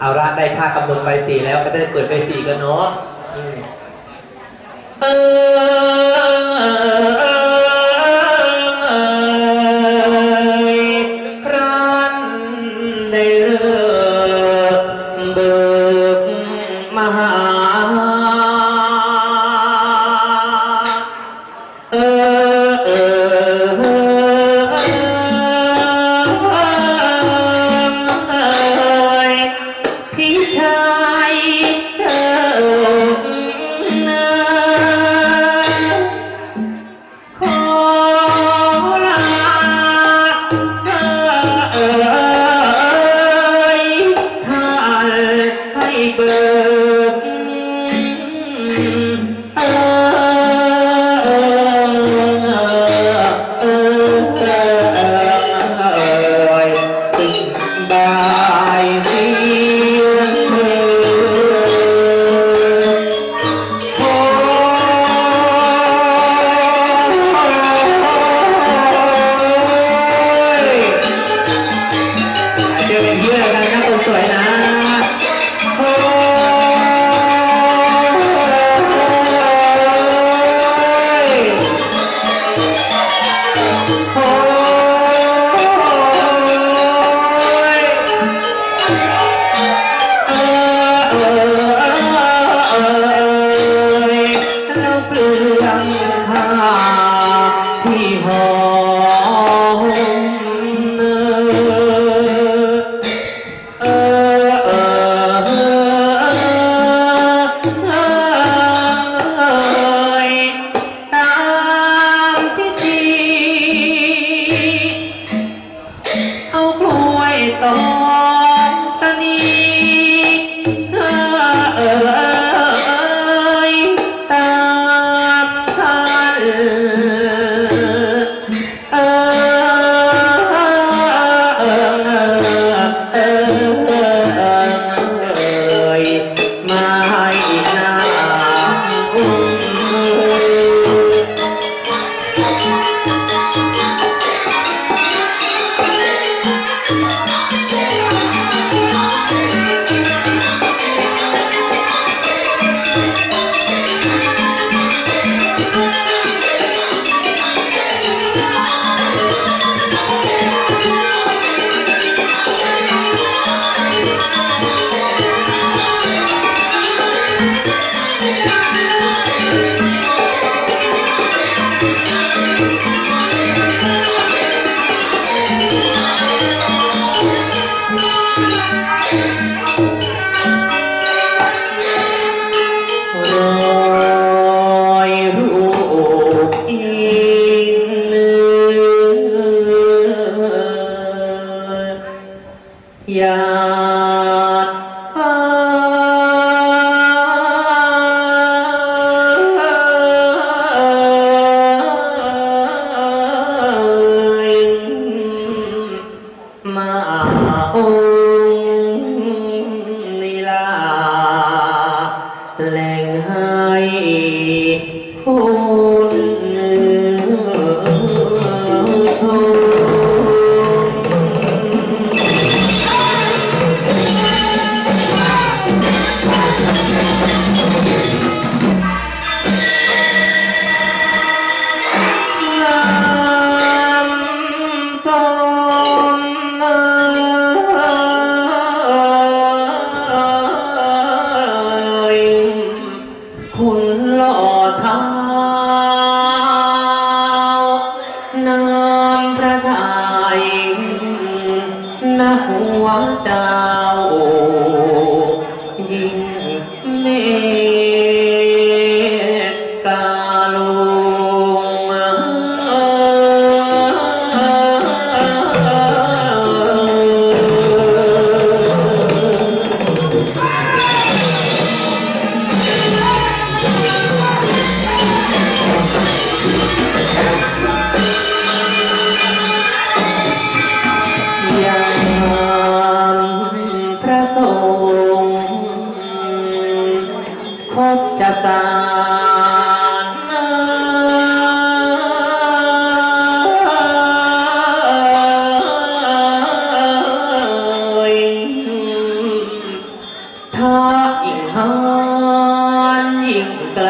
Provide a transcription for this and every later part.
เอาละได้ค่ากำหนดใบสีแล้วก็ได้เปิดใบสีกันเนาะ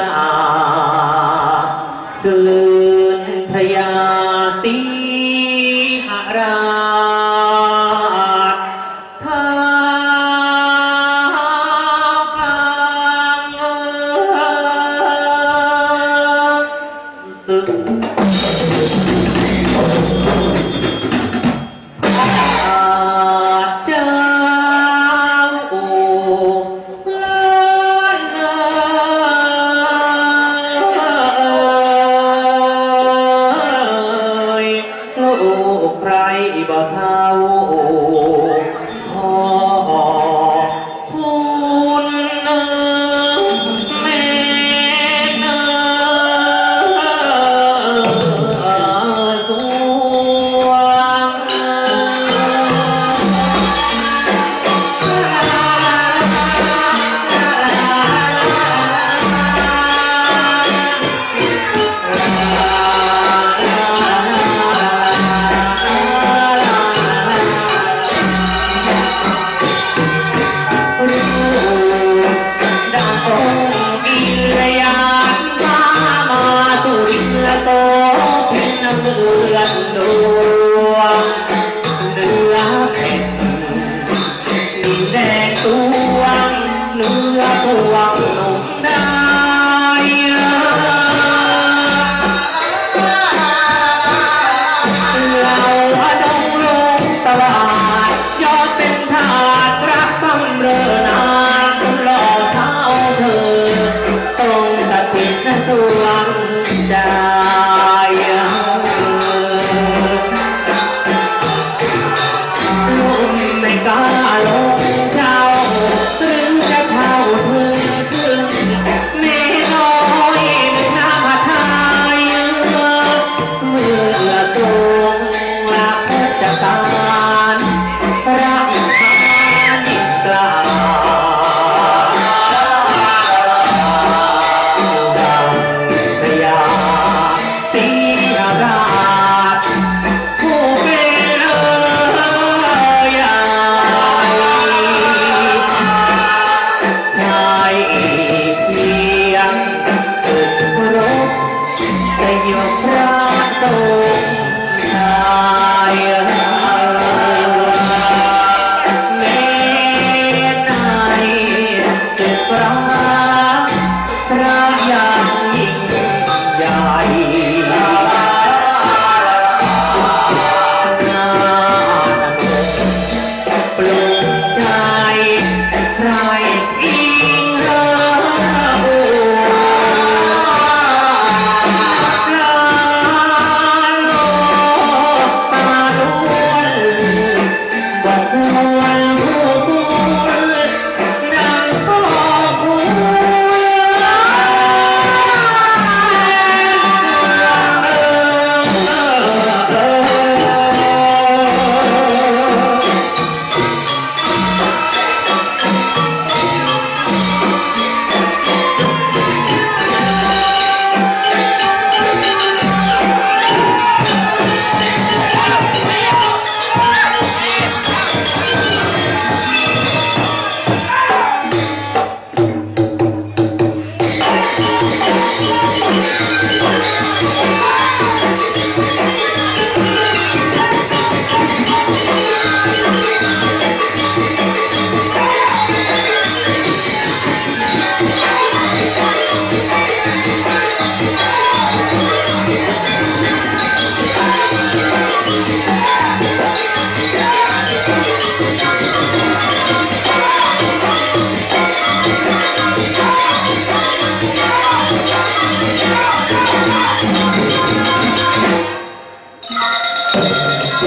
Ah. Pero นา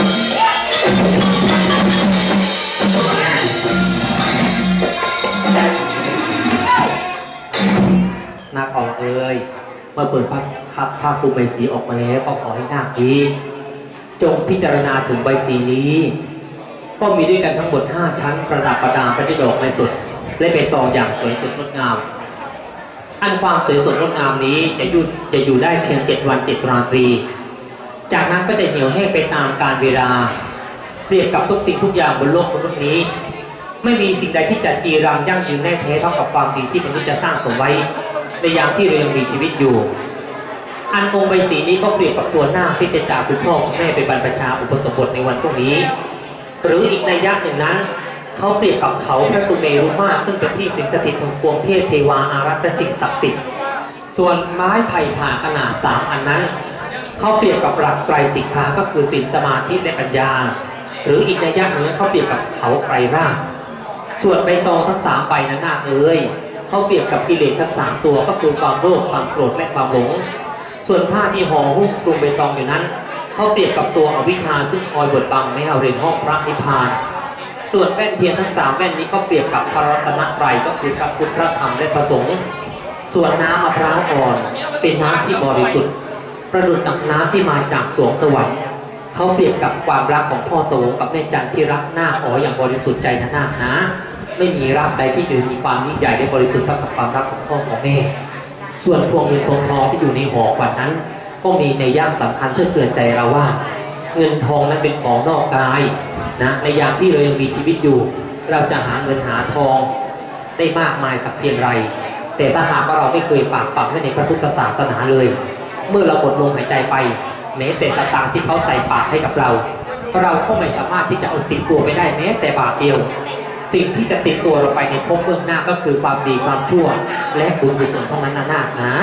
คออกเอ่ยเมื่อเปิดภาพคับภาคภูใบสีออกมาแล้วก็ขอให้นาคนี้จงพิจารณาถึงใบสีนี้ ก็มีด้วยกันทั้งหมด 5 ชั้นประดับประดาประดิดอกในสุด และเป็นตองอย่างสวยสดงดงาม อันความสวยสดงดงามนี้จะอยู่จะอยู่ได้เพียง 7 วัน 7 ราตรี จากนั้นก็จะเหี่ยวแห้งไปตามกาลเวลา เปรียบกับทุกสิ่งทุกอย่างบนโลกบนโลกนี้ ไม่มีสิ่งใดที่จะจีรังยั่งยืนแน่แท้เท่ากับความดีที่มนุษย์จะสร้างสมไว้ ในยามที่เรายังมีชีวิตอยู่ อันองค์ใบสีนี้ก็เปรียบกับตัวหน้าที่จะจากคุณพ่อคุณแม่ไปบรรพชาอุปสมบทในวันพวกนี้ หรืออีกในยะหนึ่งนั้น เขาเปรียบกับเขาพระสุเมรุมาซึ่งเป็นที่สิงสถิตของปวงเทพเทวาอารักษ์และสิ่งศักดิ์สิทธิ์ส่วนไม้ไผ่ผ่าขนาดสามอันนั้น เขาเปรียบกับหลักไตรสิกขาก็คือศีลสมาธิและปัญญา หรืออีกในยะหนึ่งเขาเปรียบกับเขาไกรรากส่วนใบตองทั้งสามใบนั้นนาเอ้ยเขาเปรียบกับกิเลสทั้งสามตัวก็คือความโลภความโกรธและความหลง ส่วนผ้าที่ห่อหุ้มคลุมใบตองอยู่นั้นเขาเปรียบกับตัวอวิชชาซึ่งคอยบดบังไม่ให้เราเรียนห้องพระนิพพาน ส่วนแว่นเทียนทั้งสามแว่นนี้ก็เปรียบกับพระรัตนตรัยก็คือพระพุทธพระธรรมและพระสงฆ์ส่วนน้ำมะพร้าวอ่อนเป็นน้ำที่บริสุทธิ์ ประดุจดังน้ำที่มาจากสวงสวรรค์เขาเปรียบกับความรักของพ่อสวงกับแม่จันที่รักหน้าอ๋ออย่างบริสุทธิ์ใจนะนาคนะ ไม่มีรักใดที่จะมีความยิ่งใหญ่และบริสุทธิ์เท่ากับความรักของพ่อของแม่ ส่วนพวงเงินพวงทองที่อยู่ในหอขวัญนั้น ก็มีในย่างสำคัญเพื่อเตือนใจเราว่า เงินทองนั้นเป็นของนอกกายนะในยามที่เรายังมีชีวิตอยู่ เราจะหาเงินหาทองได้มากมายสักเพียงไร แต่ถ้าหากว่าเราไม่เคยปากฝังไว้ในพระพุทธศาสนาเลย เมื่อเราหมดลมหายใจไปแม้แต่สตางค์ที่เขาใส่ปากให้กับเรา เราก็ไม่สามารถที่จะเอาติดตัวไปได้แม้แต่บาทเดียว สิ่งที่จะติดตัวเราไปในภพเบื้องหน้าก็คือความดีความชั่ว และบุญกุศลเท่านั้นนะนาคนะ